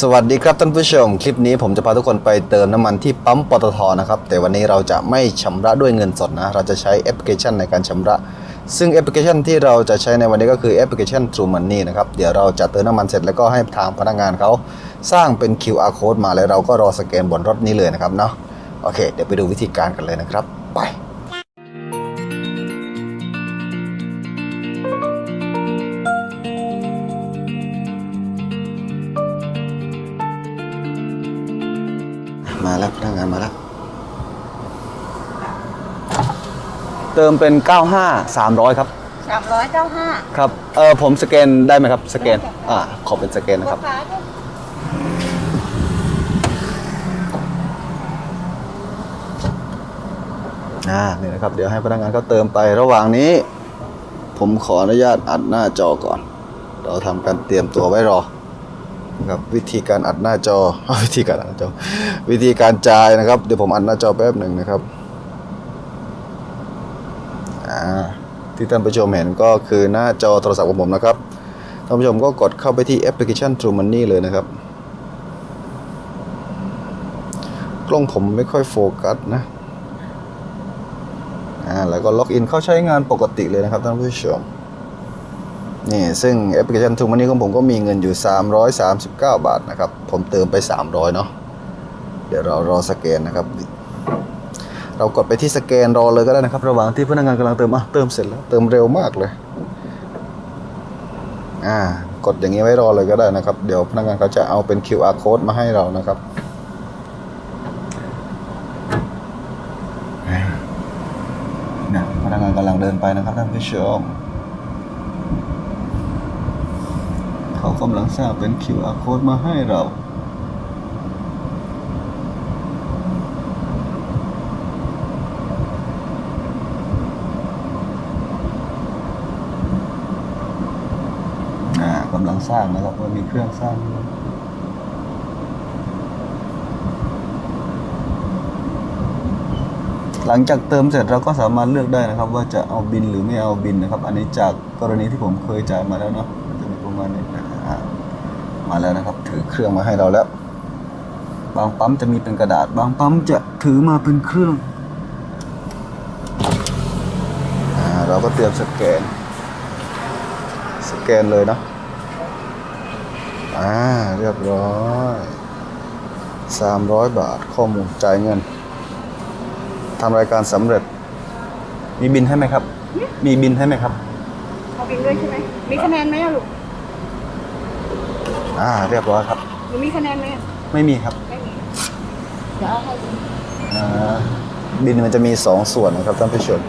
สวัสดีครับท่านผู้ชม คลิปนี้ผมจะพาทุกคนไปเติมน้ำมันที่ปั๊มปตทนะครับ แต่วันนี้เราจะไม่ชำระด้วยเงินสดนะ เราจะใช้แอปพลิเคชันในการชำระ ซึ่งแอปพลิเคชันที่เราจะใช้ในวันนี้ก็คือแอปพลิเคชัน True Money นะครับ เดี๋ยวเราจะเติมน้ำมันเสร็จแล้วก็ให้ทางพนักงานเขาสร้างเป็น QR code มาแล้วเราก็รอสแกนบนรถนี้เลยนะครับเนาะ โอเค เดี๋ยวไปดูวิธีการกันเลยนะครับ ไป มาแล้วพนักงานมาแล้ว เติมเป็น 95 300 ครับ สามร้อยเก้าห้าครับ เออผมสแกนได้ไหมครับ สแกน อ่า ขอเป็นสแกนนะครับลูกค้าด้วยอ่านี่นะครับ เดี๋ยวให้พนักงานเขาเติมไประหว่างนี้ ผมขออนุญาตอัดหน้าจอก่อน เราทำการเตรียมตัวไว้รอ นะครับวิธีการอัดหน้าจอวิธีการอัดหน้าจอ วิธีการจ่ายนะครับ เดี๋ยวผมอัดหน้าจอแป๊บหนึ่งนะครับที่ท่านผู้ชมเห็นก็คือหน้าจอโทรศัพท์ของผมนะครับท่านผู้ชมก็กดเข้าไปที่แอปพลิเคชัน True Money เลยนะครับ กล้องผมไม่ค่อยโฟกัสนะอ่าแล้วก็ล็อกอินเข้าใช้งานปกติเลยนะครับท่านผู้ชม นี่ซึ่งแอปพลิเคชัน True Money ของผมก็มีเงินอยู่ 339 บาทนะครับ ผมเติมไป 300 เนาะเดี๋ยวเรารอสแกนนะครับ เรากดไปที่สแกนรอเลยก็ได้นะครับ ระหว่างที่พนักงานกำลังเติมอะเติมเสร็จแล้ว เติมเร็วมากเลยอ่ากดอย่างนี้ไว้รอเลยก็ได้นะครับ เดี๋ยวพนักงานเขาจะเอาเป็น QR code มาให้เรานะครับนะพนักงานกำลังเดินไปนะครับท่านผู้ชม เขากำลังสร้างเป็น QR code มาให้เราอ่ากำลังสร้างนะครับว่ามีเครื่องสร้างหลังจากเติมเสร็จเราก็สามารถเลือกได้นะครับ ว่าจะเอาบินหรือไม่เอาบินนะครับ อันนี้จากกรณีที่ผมเคยจ่ายมาแล้วเนาะ มาณนี้นะอ่ามาแล้วนะครับ ถือเครื่องมาให้เราแล้ว บางปั๊มจะมีเป็นกระดาษ บางปั๊มจะถือมาเป็นเครื่องอเราก็เตรียมสแกน สแกนเลยเนาะอ่าเรียบร้อยสามร้อยบาทข้อมูลจ่ายเงินทำรายการสำเร็จ มีบินให้ไหมครับ มีบินให้ไหมครับ เอาบินด้วยใช่ไหมมีคะแนนไหมลูก อ่า เรียบร้อยครับ หนูมีคะแนนไหมอะไม่มีครับไม่มีเดี๋ยวเอาให้ดูอ่าบินมันจะมีสองส่วนนะครับท่านผู้ชม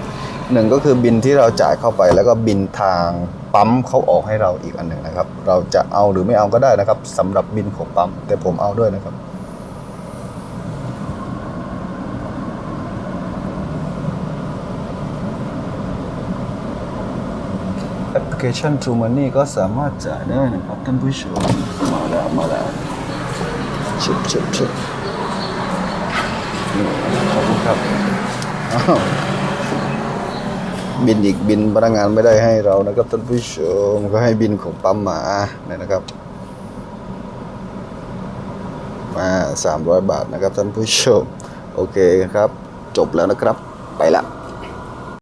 หนึ่งก็คือบินที่เราจ่ายเข้าไป แล้วก็บินทางปั๊มเขาออกให้เราอีกอันหนึ่งนะครับ เราจะเอาหรือไม่เอาก็ได้นะครับสำหรับบินของปั๊มแต่ผมเอาด้วยนะครับ อปพลิเคชัน True Money ก็สามารถจ่ายได้นะครับท่านผู้ชม มาแล้วมาแล้วชิบชิบชิบขอบคุณครับบินอีกบินพนักงานไม่ได้ให้เรานะครับท่านผู้ชมก็ให้บินของปั๊มมาเนี่ยนะครับมา300 บาทนะครับท่านผู้ชม โอเคครับ จบแล้วนะครับ ไปละ